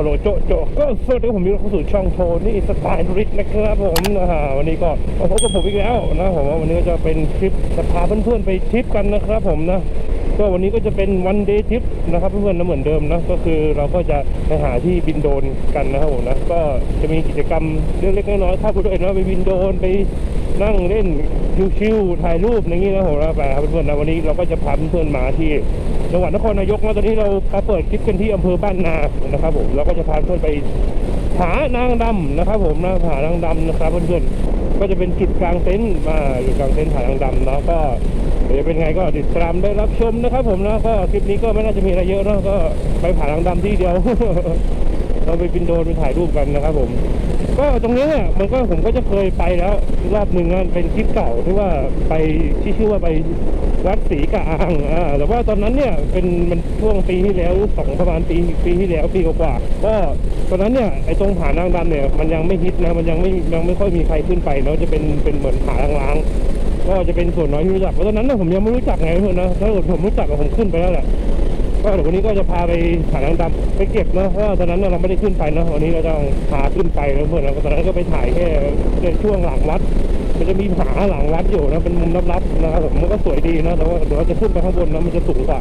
ฮัลโหลโจโจก็สวัสดีผมมีเข้าสู่ช่องโทนี่สไตล์ริชนะครับผมนะฮะวันนี้ก็มาพบกับผมอีกแล้วนะผมว่าวันนี้ก็จะเป็นทริปจะพาเพื่อนๆไปทริปกันนะครับผมนะ ก็วันนี้ก็จะเป็นวันเดย์ทริปนะครับเพื่อนๆนะเหมือนเดิมนะก็คือเราก็จะไปหาที่บินโดนกันนะครับผมนะก็จะมีกิจกรรมเล็กๆน้อยๆถ้าคุณด้วยนะไปบินโดนไปนั่งเล่นชิวๆถ่ายรูปอย่างนี้นะผมนะไปครับเพื่อนๆนะวันนี้เราก็จะพาเพื่อนๆมาที่จังหวัดนครนายกนะตอนนี้เราเปิดคลิปกันที่อำเภอบ้านนานะครับผมเราก็จะพาเพื่อนไปผานางดำนะครับ ผมนะผานางดำนะครับเพื่อนๆก็จะเป็นจุดกลางเต็นท์มาจุดกลางเต็นท์ผานางดำนะก็ เดี๋ยวเป็นไงก็ติดตามได้รับชมนะครับ ผมนะก็คลิปนี้ก็ไม่น่าจะมีอะไรเยอะนะก็ไปผ่านทางดำที่เดียวเราไปบินโดรนไปถ่ายรูปกันนะครับ ผม ก็ตรงนี้เนี่ยมันก็ผมก็จะเคยไปแล้วรอบหนึ่งนะเป็นคลิปเก่าที่ว่าไปที่ชื่อว่าไปวัดศรีกะอางอ่าแต่ว่าตอนนั้นเนี่ยเป็นมันช่วงปีที่แล้วสองประมาณปีปีที่แล้วปีกว่าๆก็ตอนนั้นเนี่ยไอ้ตรงผานางดำเนี่ยมันยังไม่ฮิตนะมันยังไม่ยังไม่ค่อยมีใครขึ้นไปเนาะจะเป็นเป็นเหมือนผาล้างๆ ก็จะเป็นส่วนน้อยที่รู้จักเพราะตอนนั้นนะผมยังไม่รู้จักไงเพื่อนนะถ้าเกิดผมรู้จักก็ผมขึ้นไปแล้วแหละก็เดี๋ยววันนี้ก็จะพาไปหาหนังดำไปเก็บนะเพราะว่าตอนนั้นน่ะเราไม่ได้ขึ้นไปนะวันนี้เราจะพาขึ้นไปแล้วเพื่อนนะตอนนั้นก็ไปถ่ายแค่ในช่วงหลังวัด มันจะมีผาหลังวัดอยู่นะเป็นมุมลับๆนะครับผมมันก็สวยดีนะแต่ว่าเดี๋ยวเราจะขึ้นไปข้างบนนะมันจะสูงกว่า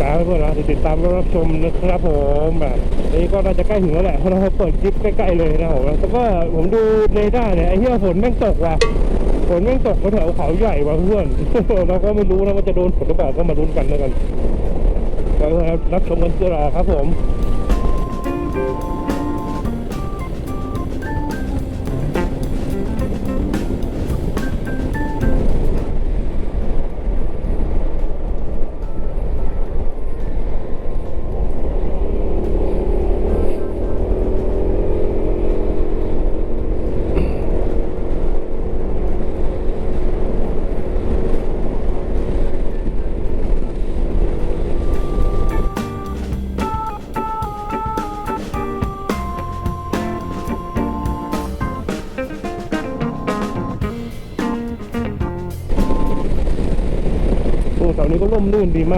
จ้าเพื่อนนะติดตามรับชมนะครับผมแบบนี้ก็น่าจะใกล้ถึงแล้วแหละเพราะเราเปิดคลิปใกล้ๆเลยนะผมแล้วก็ผมดูเรดาร์เนี่ยไอ้เหี้ยฝนแม่งตกว่ะ ฝนแม่งตกแถวเขาใหญ่ว่ะเพื่อน เราก็ไม่รู้นะว่าจะโดนฝนหรือเปล่าก็มาลุ้นกันแล้วกันก็รับชมกันเพื่อราครับผม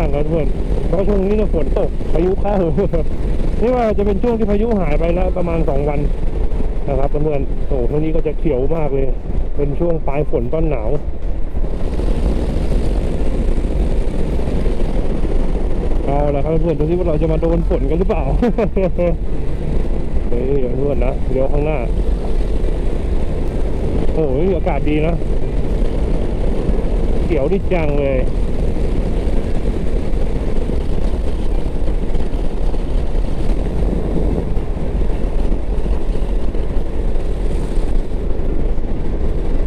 ากครับเพื่อนเพราะช่วงนี้เนี่ยฝนตกพายุเข้านี่ว่าจะเป็นช่วงที่พายุหายไปแล้วประมาณสองวันนะครับเพื่อนโอ้ช่วงนี้ก็จะเขียวมากเลย เป็นช่วงปลายฝนต้นหนาวเอาละครับเพื่อนดูที่ว่าเราจะมาโดนฝนกันหรือเปล่าเฮ้ยเดี๋ยวเพื่อนนะเดี๋ยวข้างหน้าโอ้ยอากาศดีนะเขียวดิจังเลย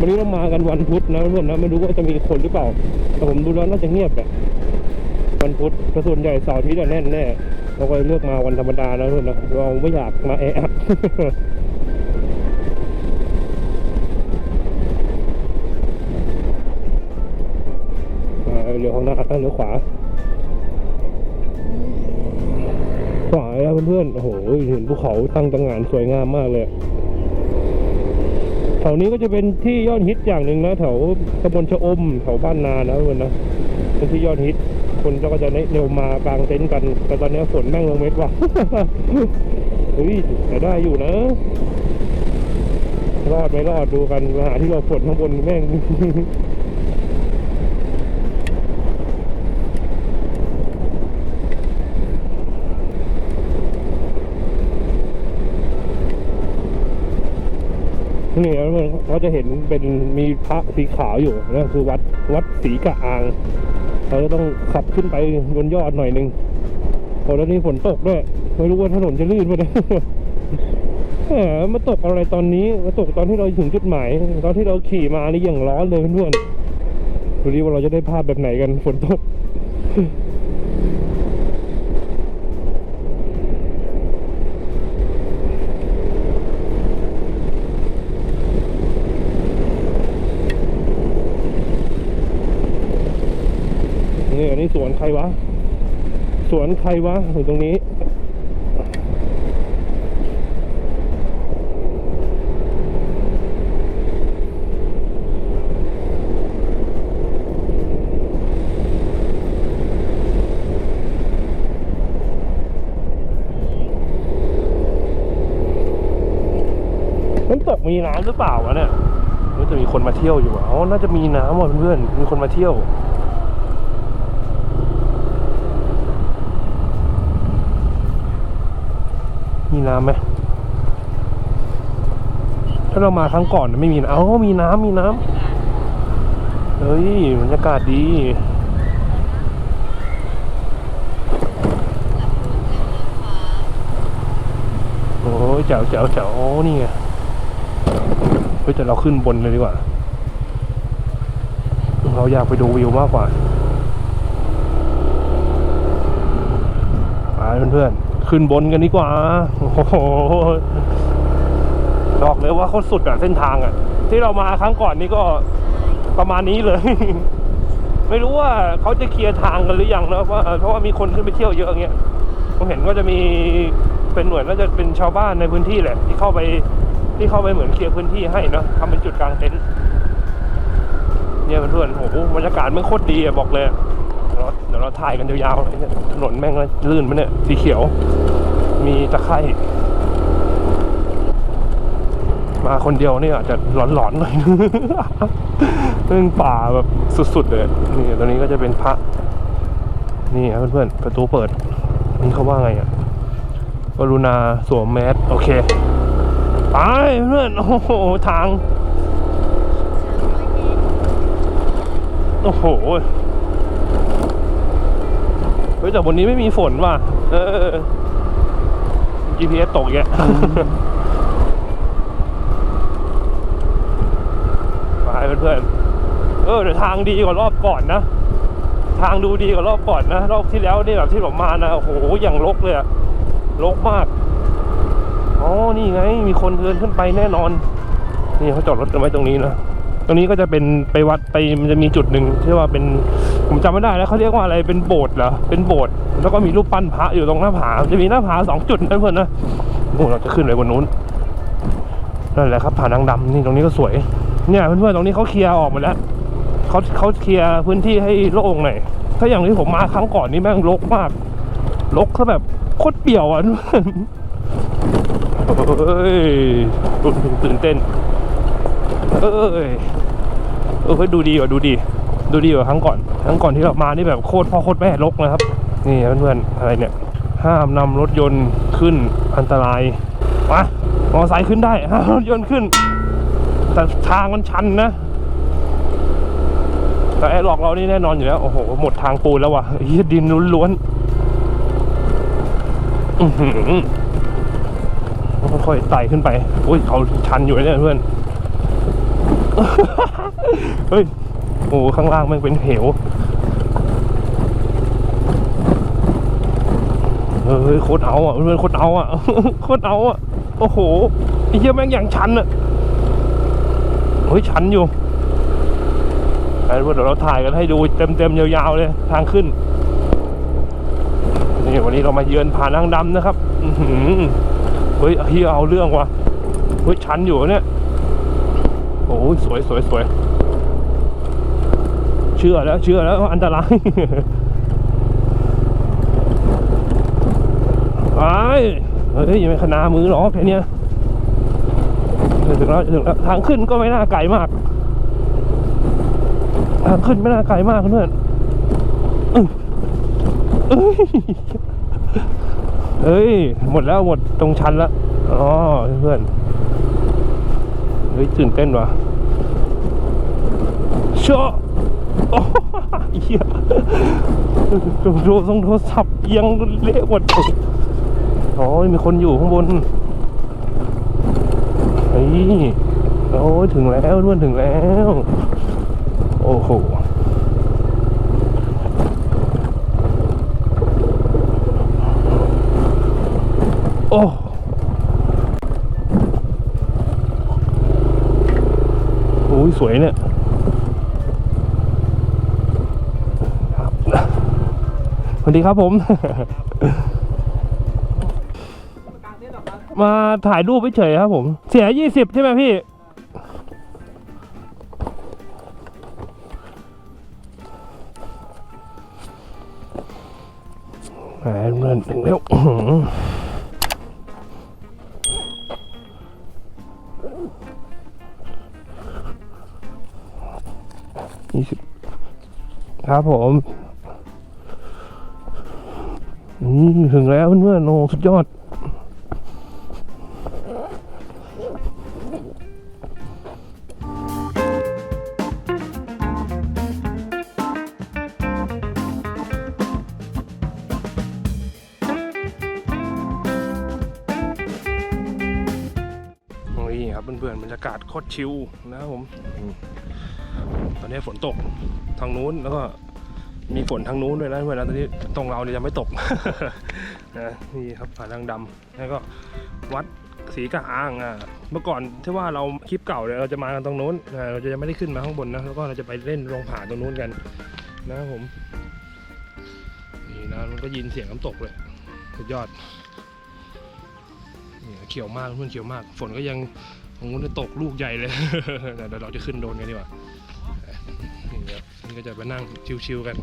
วันนี้เรามากันวันพุธนะเพื่อนนะไม่รู้ว่าจะมีคนหรือเปล่า แต่ผมดูแล้วน่าจะเงียบแหละวันพุธแต่ส่วนใหญ่เสาร์อาทิตย์อะแน่นแน่เราก็เลยเลือกมาวันธรรมดานะเพื่อนนะเราไม่อยากมาแออัดเลี้ยวข้างหน้าเลี้ยวขวา ขวาแล้วเพื่อนๆโอ้โหเห็นภูเขาตั้งตระหงานสวยงามมากเลย วนี้ก็จะเป็นที่ยอดฮิตอย่างหนึ่งนะแถวตำบลชะอมแถวบ้านนานะเพื่อนนะเป็นที่ยอดฮิต คนก็จะเร็วมากลางเต็นท์กัน แต่ตอนนี้ฝนแม่งลงเม็ดว่ะเฮ้ยแต่ได้อยู่นะ รอดไม่รอดดูกันมาหาที่เราฝนข้างบนแม่ง นี่แล้วมันเขาจะเห็นเป็นมีพระสีขาวอยู่นั่นคือวัดวัดศรีกะอาง เราจะต้องขับขึ้นไปบนยอดหน่อยหนึงโอ้แล้วนี่ฝนตกด้วย ไม่รู้ว่าถนนจะลื่นไหมเนี่ยแหมมาตกอะไรตอนนี้มาตกตอนที่เราถึงจุดหมาย ตอนที่เราขี่มานี่อย่างร้อนเลยเพื่อนๆดูดิว่าเราจะได้ภาพแบบไหนกันฝนตก นี่อันนี้สวนใครวะ สวนใครวะอยู่ตรงนี้น้ำตกมีน้ำหรือเปล่าวะเนี่ยมันจะมีคนมาเที่ยวอยู่อะอ๋อน่าจะมีน้ำว่ะเพื่อนๆมีคนมาเที่ยว น้ำไหมถ้าเรามาครั้งก่อนไม่มีน้ำเอ้ามีน้ำมีน้ำเฮ้ยบรรยากาศดีโอ้ยแจ๋วแจ๋วแจ๋วโอ้นี่ไงเฮ้ยแต่เราขึ้นบนเลยดีกว่า เราอยากไปดูวิวมากกว่าไปเพื่อนๆ ขึ้นบนกันดีกว่า โอ้โหบอกเลยว่าเขาสุดอะเส้นทางอะที่เรามาครั้งก่อนนี่ก็ประมาณนี้เลย ไม่รู้ว่าเขาจะเคลียร์ทางกันหรือยังนะว่าเพราะว่ามีคนขึ้นไปเที่ยวเยอะอย่างเงี้ยผมเห็นก็จะมีเป็นหมือนน่าจะเป็นชาวบ้านในพื้นที่แหละ ที่เข้าไปที่เข้าไปเหมือนเคลียร์พื้นที่ให้เนอะทำเป็นจุดกลางเต็นท์เนี่ยเพื่อนๆโอ้โหบรรยากาศมันโคตรดีอะบอกเลย เราเดี๋ยวเราถ่ายกันยาวๆเลยเนี่ยถนนแม่งเลยลื่นไปเนี่ยสีเขียว มีตะไคร่มาคนเดียวนี่อาจจะหลอนๆหน่อยเรื่องป่าแบบสุดๆเลยนี่ตรงนี้ก็จะเป็นพระ นี่ครับเพื่อนๆประตูเปิดนี่เขาว่าไงอะกรุณาสวมแมสโอเคไปเพื่อนโอ้โหทาง โอ้โห เฮ้ยแต่บนนี้ไม่มีฝนว่ะ เออ GPS ตกอีกแล้วไปเพื่อนๆ เออเดี๋ยวทางดีกว่ารอบก่อนนะ ทางดูดีกว่ารอบก่อนนะ รอบที่แล้วนี่แบบที่ผมมานะโอ้โหอย่างรกเลยอะรกมาก อ๋อ นี่ไง มีคนเดินขึ้นไปแน่นอน นี่เขาจอดรถกันไว้ตรงนี้นะ ตรงนี้ก็จะเป็นไปวัดไปมันจะมีจุดหนึ่งที่ว่าเป็น ผมจำไม่ได้แล้วเขาเรียกว่าอะไรเป็นโบสถ์เหรอเป็นโบสถ์แล้วก็มีรูปปั้นพระอยู่ตรงหน้าผาจะมีหน้าผาสองจุดนะเพื่อนนะโอ้เราจะขึ้นไปบนนู้นนั่นแหละครับผานางดำนี่ตรงนี้ก็สวย เนี่ยเพื่อนๆตรงนี้เขาเคลียร์ออกหมดแล้วเขาเขาเคลียร์พื้นที่ให้โล่งหน่อยถ้าอย่างที่ผมมาครั้งก่อนนี่แม่งรกมากรกซะแบบโคตรเปี่ยวอะเฮ้ยตื่นตื่นเต้น เอ้ยเอ้ยดูดีกว่าดูดี ดูดีกว่าครั้งก่อน ครั้งก่อนที่เรามานี่แบบโคตรพ่อโคตรแม่รกนะครับ นี่เพื่อนๆอะไรเนี่ย ห้ามนำรถยนต์ขึ้นอันตรายมามอไซค์ขึ้นได้ห้ามรถยนต์ขึ้น แต่ทางมันชันนะ แต่ไอ้หลอกเรานี่แน่นอนอยู่แล้ว โอ้โห หมดทางปูนแล้วว่ะเฮียดินล้วนๆค่อยๆไต่ขึ้นไป อุ้ยเขาชันอยู่เนี่ยเพื่อน เฮ้ย โอ้หข้างล่างมันเป็นเหวเฮ้ยโคตรเอาอะเพื่อนโคตรเอาอะโคตรเอาอะโอ้โหไอ้เหี้ยแม่งอย่างชันอะเฮ้ยชันอยู่ไอ้วเดี๋ยวเราถ่ายกันให้ดูเต็มๆยาวๆเลยทางขึ้นนี่วันนี้เรามาเยือนผานังดำนะครับเฮ้ยเฮียเอาเรื่องว่ะเฮ้ยชันอยู่เนี่ยโอ้ยสวยสวยสวย เชื่อแล้วเชื่อแล้วอันตรายไปเฮ้ยยังไม่ขนามือหรอกแค่เนี้ยถึงแล้วถึงแล้วทางขึ้นก็ไม่น่าไกลมาก ทางขึ้นไม่น่าไกลมากเพื่อนเอ้ยเฮ้ย หมดแล้วหมดตรงชั้นแล้วอ๋อเพื่อน เฮ้ยตื่นเต้นว่ะเชอ โอ้เหี้ยโทรโทรโทรศัพท์เอียังเละหมดอ๋อมีคนอยู่ข้างบนเฮ้ยโอ้ยถึงแล้วเพื่นถึงแล้ว โอ้โหโอ้โอ้ยสวยเนี่ยครับส วัสดีครับผม มาถ่ายรูปเฉยครับผม เสียยี่สิบใช่ไหมพี่ แหมเงินถึงแล้วยี่สิบครับผม ถึงแล้วเพื่อนๆโอ้สุดยอด นี่ครับเพื่อนๆบรรยากาศโคตรชิลนะครับผม ตอนนี้ฝนตกทางนู้นแล้วก็ มีฝนทางนู้นด้วยนะเพื่อนแล้วตอนนี้ตรงเราเนี่ยยังไม่ตกนะนี่ครับผาทางดำแล้วก็วัดศรีกะอ้างอะเมื่อก่อนที่ว่าเราคลิปเก่าเนี่ยเราจะมากันตรงนู้นเราจะยังไม่ได้ขึ้นมาข้างบนนะแล้วก็เราจะไปเล่นลงผาตรงนู้นกันนะครับผมนี่นะมันก็ยินเสียงน้ำตกเลยสุดยอดนี่เขียวมากเพื่อนเขียวมาก ฝนก็ยังตรงนู้นจะตกลูกใหญ่เลยเดี๋ยวเราจะขึ้นโดนกันดีกว่า ก็จะมานั่งชิวๆกัน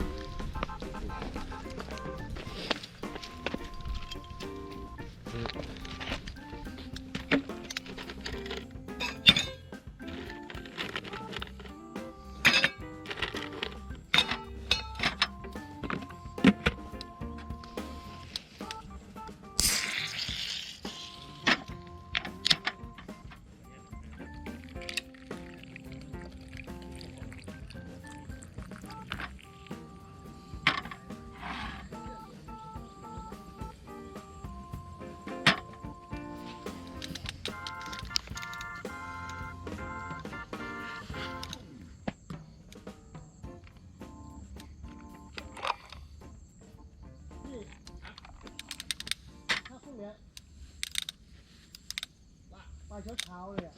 ไปเช้าเช้าๆเลยอะ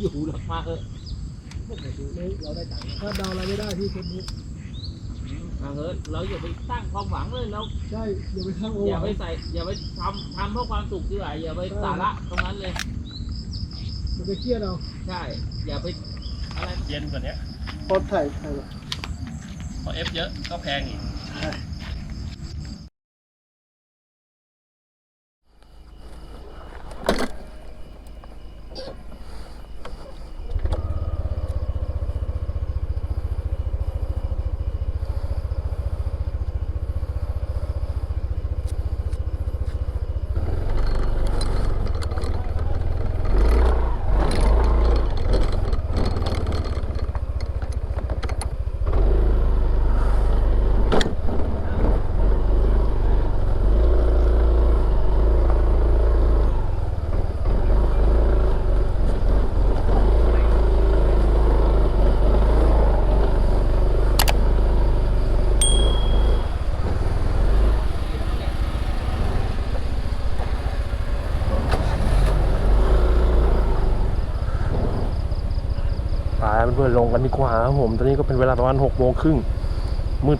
อยู่หรอกมาเออเราได้ตังค์ถ้าเดาอะไรไม่ได้ที่เฟซบุ๊กมาเออเราอย่าไปตั้งความหวังเลยเราใช่อย่าไปข้างโอ้อย่าไปใส่อย่าไปทำทำเพื่อความสุขดีกว่าอย่าไปสาระตรงนั้นเลย มันจะเครียดเอาใช่ อย่าไปอะไรเย็นกว่านี้พอถ่ายถ่ายแบบพอเอฟเยอะก็แพงอีก อลงกันดีกว่าครับผม ตอนนี้ก็เป็นเวลาประมาณหกโมงครึ่งมืด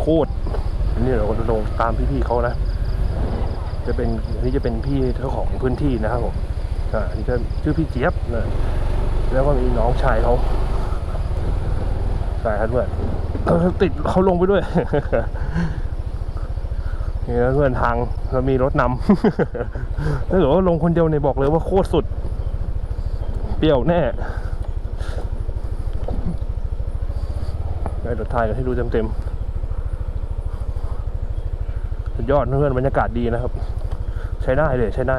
โคตรๆอันนี่เราก็จะลงตามพี่ๆเขานะ จะเป็นนนี้จะเป็นพี่เจ้าของพื้นที่นะครับผมอ่าอันนี้ก็ชื่อพี่เจี๊ยบนะแล้วก็มีน้องชายเขาใช่ครับเพื่อนติดเขาลงไปด้วยนี่นะเพื่อนทางเรามีรถนำถ้าเกิดว่าลงคนเดียวเนี่ยบอกเลยว่าโคตรสุด เปรี้ยวแน่ เด้รถถ่ายกันให้ดูเต็มๆสุดยอดเพื่อนบรรยากาศดีนะครับ ใช้ได้เลยใช้ได้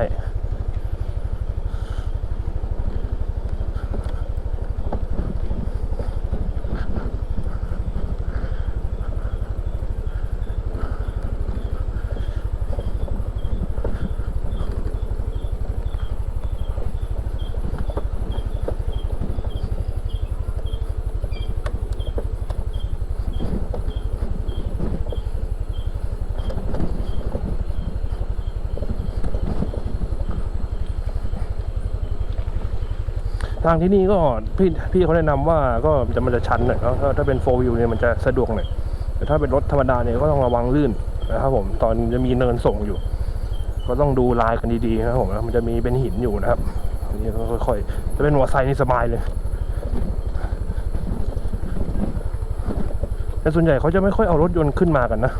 ทางที่นี่ก็พี่พี่เขาแนะนำว่าก็จะมันจะชันหน่อยแล้วถ้าเป็นโฟวิวเนี่ยมันจะสะดวกหน่อยแต่ถ้าเป็นรถธรรมดาเนี่ยก็ต้องระวังลื่นนะครับผมตอนจะมีเนินส่งอยู่ ก็ต้องดูลายกันดีๆนะครับผมแล้วมันจะมีเป็นหินอยู่นะครับนนี้ก็ค่อยๆจะเป็นมอเตอร์ไซค์นี่สบายเลยแต่ส่วนใหญ่เขาจะไม่ค่อยเอารถยนต์ขึ้นมากันนะ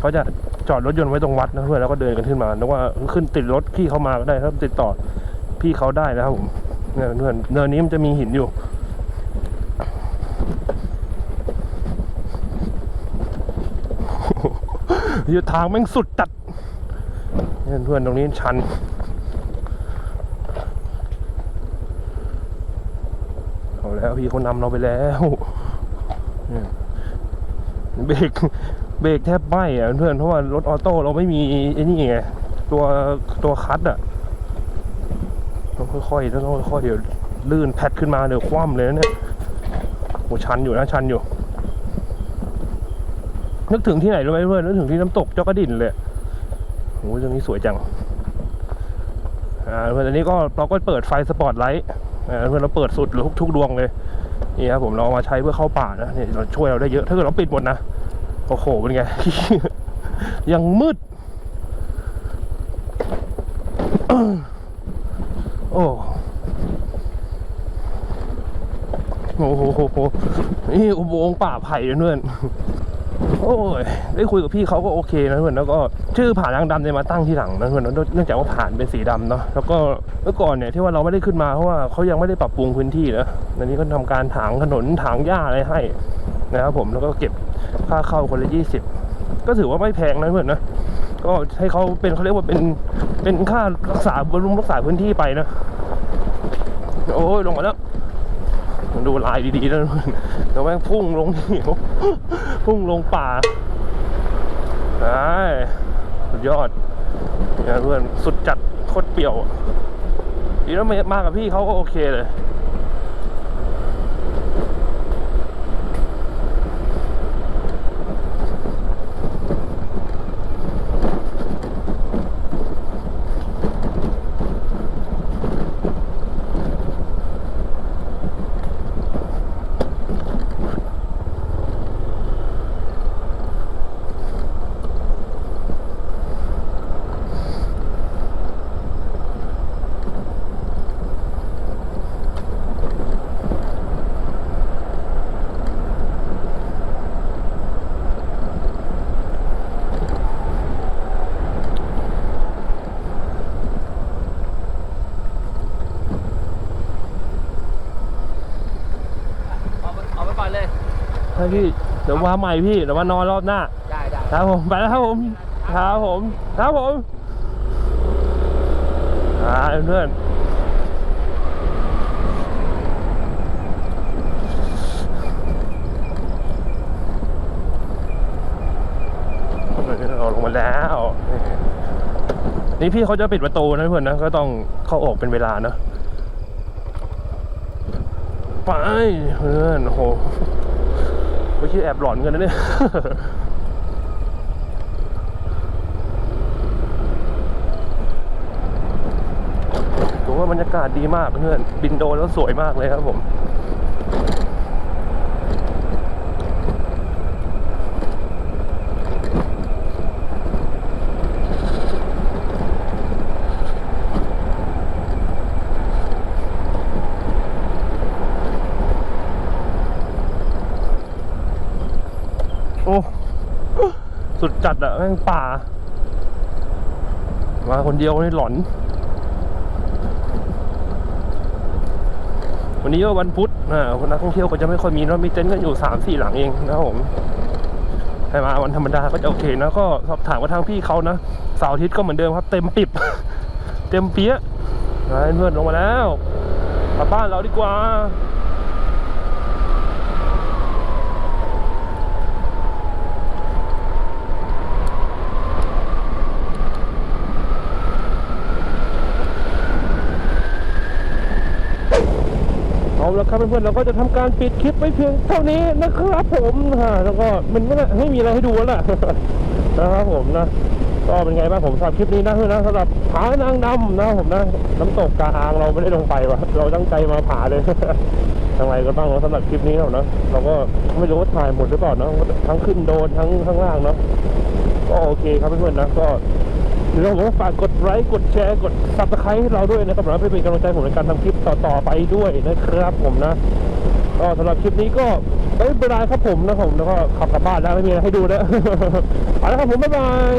เขาจะจอดรถยนต์ไว้ตรงวัดนะเพื่อนแล้วก็เดินกันขึ้นมาแล้วว่าขึ้นติดรถพี่เขามาก็ได้ครับติดต่อพี่เขาได้นะครับผม เนี่ยเพื่อนเนินนี้มันจะมีหินอยู่อยู่ทางแม่งสุดจัดเนี่ยเพื่อนตรงนี้ชันเอาแล้วพี่เขานำเราไปแล้วเนี่ยเบรกเบรกแทบไหม้อะเพื่อนเพราะว่ารถออโต้เราไม่มีไอ้นี่ไงตัวตัวคัดอะ ค่อยๆต้องค่อยๆเดี๋ยวลื่นแพดขึ้นมาเดี๋ยวคว่ำเลยนะเนี่ยโหชันอยู่นะชันอยู่ นึกถึงที่ไหนรู้ไหมเพื่อนนึกถึงที่น้ำตกเจ้ากระดิ่นเลยโอ้ยตรงนี้สวยจังอ่าเพื่อนอันนี้ก็เราก็เปิดไฟสปอตไลท์อ่าเพื่อนเราเปิดสุดทุกทุกดวงเลยนี่ครับผมเราเอามาใช้เพื่อเข้าป่านะนี่เราช่วยเราได้เยอะถ้าเกิดเราปิดหมดนะโอ้โหเป็นไงยังมืด โอ้โหโหโหโหนี่อุโมงค์ป่าไผ่เพื่อนโอ้ยได้คุยกับพี่เขาก็โอเคนะเพื่อนแล้วก็ชื่อผ่านยางดำเนี่ยมาตั้งที่หลังนะเพื่อนเนื่องจากว่าผ่านเป็นสีดำเนาะแล้วก็เมื่อก่อนเนี่ยที่ว่าเราไม่ได้ขึ้นมาเพราะว่าเขายังไม่ได้ปรับปรุงพื้นที่นะอันนี้ก็ทำการถางถนนถางหญ้าอะไรให้นะครับผมแล้วก็เก็บค่าเข้าคนละยี่สิบก็ถือว่าไม่แพงนะเพื่อนนะ ก็ให้เขาเป็นเขาเรียกว่าเป็นเป็นค่ารักษาบำรุงรักษาพื้นที่ไปนะโอ้ยลงมาแล้วดูลายดีๆนะเพื่อนเดี๋ยวแม่งพุ่งลงเหวพุ่งลงป่าไอ้สุดยอดเนี่ยเพื่อนสุดจัดโคตรเปรี้ยวดีแล้วมากับพี่เขาก็โอเคเลย นะพี่ เดี๋ยวมาใหม่พี่เดี๋ยวมานอนรอบหน้า ได้ได้ครับผมไปแล้วครับผมครับผมครับผมอ่าเพื่อนเราลงมาแล้ว นี่พี่เขาจะปิดประตูนะเพื่อนนะก็ต้องเข้าออกเป็นเวลาเนอะไปเพื่อนโอ้โห ไม่ใช่แอบหลอนกันนะเนี่ยผมว่าบรรยากาศดีมากเพื่อน บินโดนแล้วสวยมากเลยครับผม สุดจัดอะแม่งป่า มาคนเดียวนี่หลอน วันนี้ก็วันพุธอ่าคนนักท่องเที่ยวก็จะไม่ค่อยมีเนอะมีเต็นท์กันอยู่สามสี่หลังเองนะครับผมใครมาวันธรรมดาก็จะโอเคนะก็สอบถามกับทางพี่เขานะเสาร์อาทิตย์ก็เหมือนเดิมครับเต็มปิบ เต็มเปี้ยะมาเพื่อนลงมาแล้วกลับบ้านเราดีกว่า เอาละครับเพื่อนๆเราก็จะทำการปิดคลิปไว้เพียงเท่านี้นะครับผมฮะแล้วก็มันไม่ไม่มีอะไรให้ดูแล้วล่ะนะครับผมนะก็เป็นไงบ้างผมสำหรับคลิปนี้นะเพื่อนนะสำหรับผานางดำนะผมนะน้ำตกกาอางเราไม่ได้ลงไปวะเราตั้งใจมาผาเลยทางไรก็ต้องสำหรับคลิปนี้เรานะเราก็ไม่รู้ว่าถ่ายหมดหรือเปล่าเนะทั้งขึ้นโดนทั้งข้างล่างเนาะก็โอเคครับเพื่อนๆนะก็ หรือผมฝากกดไลค์กดแชร์กดซับสไครต์ให้เราด้วยนะครับเพื่อเป็นกำลังใจผมในการทำคลิปต่อๆไปด้วยนะครับผมนะก็สำหรับคลิปนี้ก็ไม่เป็นไรครับผมนะผมแล้วก็ขับกลับบ้านแล้วไม่มีอะไรให้ดูแล้วไปแล้วครับผมบ๊ายบาย